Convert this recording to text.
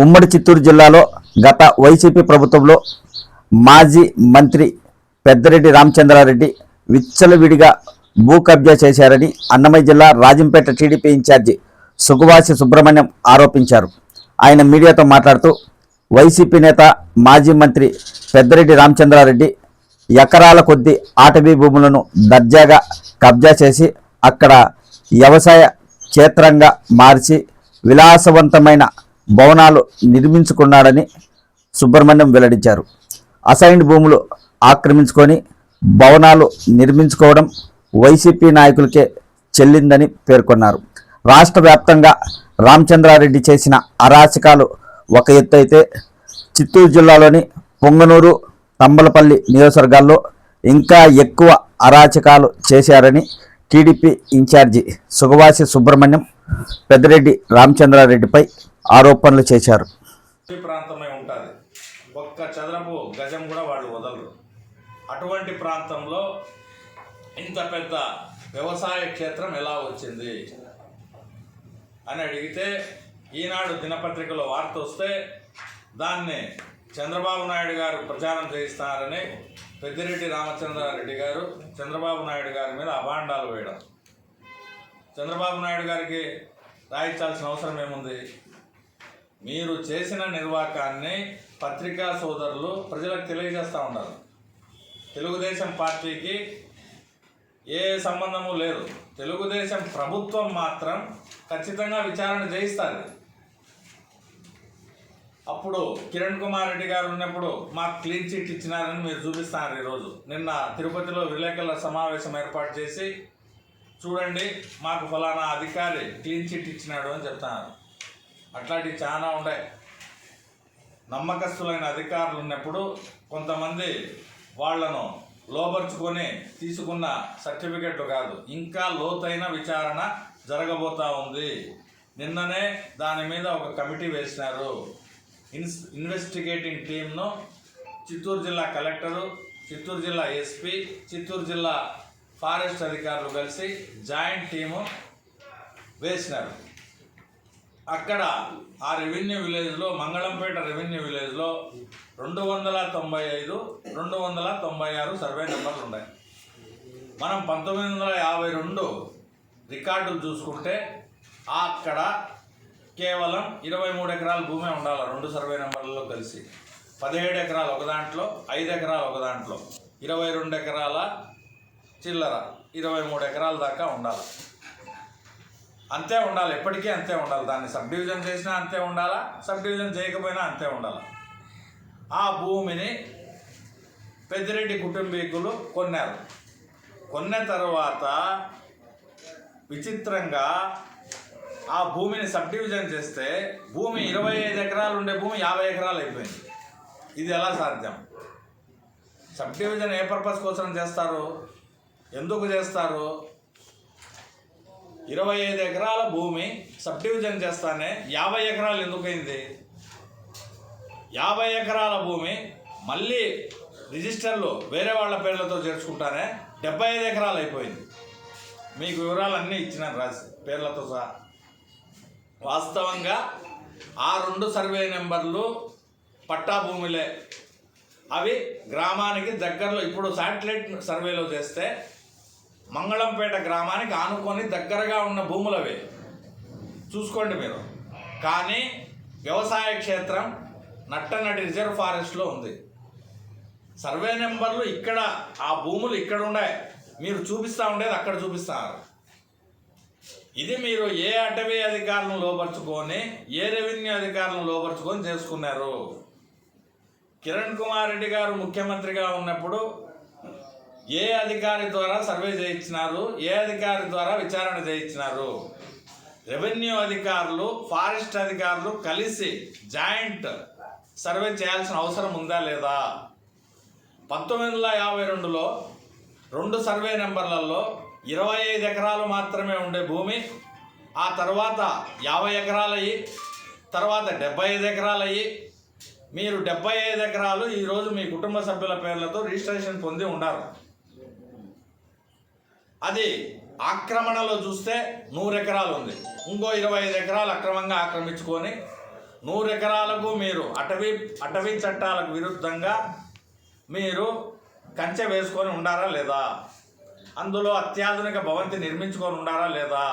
ఉమ్మడి చిత్తూరు జిల్లాలో గత వైసీపీ ప్రభుత్వంలో మాజీ మంత్రి పెద్దిరెడ్డి రామచంద్రారెడ్డి విచ్చలవిడిగా భూ కబ్జా చేశారని అన్నమయ్య జిల్లా Rajampet TDP in charge Sugavasi Subrahmanyam ఆరోపించారు. ఆయన మీడియాతో మాట్లాడుతూ వైసీపీ నేత మాజీ మంత్రి పెద్దిరెడ్డి రామచంద్రారెడ్డి ఎకరాల కొద్ది ఆటవీ భూములను దర్జాగా కబ్జా చేసి అక్కడ వ్యవసాయ క్షేత్రంగా మార్చి విలాసవంతమైన భవనాలు నిర్మించుకున్నాడని సుబ్రహ్మణ్యం వెల్లడించారు. అసైన్డ్ భూములు ఆక్రమించుకొని భవనాలు నిర్మించుకోవడం వైసీపీ నాయకులకే చెల్లిందని పేర్కొన్నారు. రాష్ట్ర వ్యాప్తంగా రామచంద్రారెడ్డి చేసిన అరాచకాలు ఒక ఎత్తు అయితే చిత్తూరు జిల్లాలోని పొంగనూరు తంబలపల్లి నియోజకవర్గాల్లో ఇంకా ఎక్కువ అరాచకాలు చేశారని TDP in charge Sugavasi Subrahmanyam Peddireddy రామచంద్రారెడ్డిపై ఆరోపణలు చేశారు. ఈ ప్రాంతమే ఉంటుంది. ఒక్క చదరపు గజం కూడా వాళ్ళు వదలరు. అటువంటి ప్రాంతంలో ఇంత పెద్ద వ్యవసాయ క్షేత్రం ఎలా వచ్చింది అని అడిగితే ఈనాడు దినపత్రికలో వార్త వస్తే దాన్ని చంద్రబాబు నాయుడు గారు ప్రచారం చేయిస్తున్నారని పెద్దిరెడ్డి రామచంద్రారెడ్డి గారు చంద్రబాబు నాయుడు గారి మీద అభాండాలు వేయడం. చంద్రబాబు నాయుడు గారికి రాయించాల్సిన అవసరం ఏముంది? మీరు చేసిన నిర్వాకాన్ని పత్రికా సోదరులు ప్రజలకు తెలియజేస్తూ ఉన్నారు. తెలుగుదేశం పార్టీకి ఏ సంబంధము లేదు. తెలుగుదేశం ప్రభుత్వం మాత్రం ఖచ్చితంగా విచారణ చేయిస్తారు అప్పుడు కిరణ్ కుమార్ రెడ్డి గారు ఉన్నప్పుడు మాకు క్లీన్ చిట్ ఇచ్చినారని మీరు చూపిస్తున్నారు ఈరోజు. నిన్న తిరుపతిలో విలేకరుల సమావేశం ఏర్పాటు చేసి చూడండి మాకు ఫలానా అధికారి క్లీన్ చిట్ ఇచ్చినాడు అని చెప్తున్నారు. అట్లాంటివి చాలా ఉన్నాయి. నమ్మకస్తులైన అధికారులు ఉన్నప్పుడు కొంతమంది వాళ్ళను లోపరుచుకొని తీసుకున్న సర్టిఫికెట్లు కాదు ఇంకా లోతైన విచారణ జరగబోతా ఉంది. నిన్ననే దాని మీద ఒక కమిటీ వేసినారు. ఇన్స్ ఇన్వెస్టిగేటింగ్ టీంను చిత్తూరు జిల్లా కలెక్టరు చిత్తూరు జిల్లా ఎస్పీ చిత్తూరు జిల్లా ఫారెస్ట్ అధికారులు కలిసి జాయింట్ టీము వేసినారు. అక్కడ ఆ రెవెన్యూ విలేజ్లో మంగళంపేట రెవెన్యూ విలేజ్లో రెండు వందల తొంభై ఐదు రెండు వందల తొంభై ఆరు సర్వే నెంబర్లు ఉన్నాయి. మనం పంతొమ్మిది వందల యాభై రెండు రికార్డులు చూసుకుంటే అక్కడ కేవలం ఇరవై మూడు ఎకరాల భూమే ఉండాలి రెండు సర్వే నెంబర్లలో కలిసి. పదిహేడు ఎకరాలు ఒక దాంట్లో ఐదు ఎకరాలు ఒక దాంట్లో. ఇరవై రెండు ఎకరాల చిల్లర ఇరవై మూడు ఎకరాల దాకా ఉండాలి. అంతే ఉండాలి. ఎప్పటికీ అంతే ఉండాలి. దాన్ని సబ్ డివిజన్ చేసినా అంతే ఉండాలా? సబ్ డివిజన్ చేయకపోయినా అంతే ఉండాలి? ఆ భూమిని పెద్దిరెడ్డి కుటుంబీకులు కొన్నారు. కొన్న తర్వాత విచిత్రంగా ఆ భూమిని సబ్ డివిజన్ చేస్తే భూమి ఇరవై ఐదు ఎకరాలు ఉండే భూమి యాభై ఎకరాలు అయిపోయింది. ఇది ఎలా సాధ్యం? సబ్ డివిజన్ ఏ పర్పస్ కోసం చేస్తారు? ఎందుకు చేస్తారు? ఇరవై ఐదు ఎకరాల భూమి సబ్ డివిజన్ చేస్తానే యాభై ఎకరాలు ఎందుకైంది? యాభై ఎకరాల భూమి మళ్ళీ రిజిస్టర్లు వేరే వాళ్ళ పేర్లతో చేర్చుకుంటానే డెబ్బై ఐదు ఎకరాలు అయిపోయింది. మీకు వివరాలన్నీ ఇచ్చినాను రాసి పేర్లతో సహా. వాస్తవంగా ఆ రెండు సర్వే నెంబర్లు పట్టా భూములే. అవి గ్రామానికి దగ్గరలో ఇప్పుడు శాటిలైట్ సర్వేలో చేస్తే మంగళంపేట గ్రామానికి ఆనుకొని దగ్గరగా ఉన్న భూములవే. చూసుకోండి మీరు. కానీ వ్యవసాయ క్షేత్రం నట్టనటి రిజర్వ్ ఫారెస్ట్లో ఉంది. సర్వే నెంబర్లు ఇక్కడ ఆ భూములు ఇక్కడ ఉన్నాయి మీరు చూపిస్తూ ఉండేది అక్కడ చూపిస్తారు ఇది మీరు ఏ అటవీ అధికారులను లోపరుచుకొని ఏ రెవెన్యూ అధికారులను లోపరుచుకొని చేసుకున్నారు? కిరణ్ కుమార్ రెడ్డి గారు ముఖ్యమంత్రిగా ఉన్నప్పుడు ఏ అధికారి ద్వారా సర్వే చేయించినారు? ఏ అధికారి ద్వారా విచారణ చేయించినారు? రెవెన్యూ అధికారులు ఫారెస్ట్ అధికారులు కలిసి జాయింట్ సర్వే చేయాల్సిన అవసరం ఉందా లేదా? పంతొమ్మిది వందల యాభై రెండులో రెండు సర్వే నెంబర్లలో ఇరవై ఐదు ఎకరాలు మాత్రమే ఉండే భూమి ఆ తర్వాత యాభై ఎకరాలయ్యి తర్వాత డెబ్బై ఐదు ఎకరాలు అయ్యి మీరు డెబ్బై ఐదు ఎకరాలు ఈరోజు మీ కుటుంబ సభ్యుల పేర్లతో రిజిస్ట్రేషన్ పొంది ఉన్నారు. అది ఆక్రమణలో చూస్తే నూరు ఎకరాలు ఉంది. ఇంకో ఇరవై ఐదు ఎకరాలు అక్రమంగా ఆక్రమించుకొని నూరు ఎకరాలకు మీరు అటవీ అటవీ చట్టాలకు విరుద్ధంగా మీరు కంచె వేసుకొని ఉండారా లేదా? అందులో అత్యాధునిక భవంతి నిర్మించుకొని ఉండారా లేదా?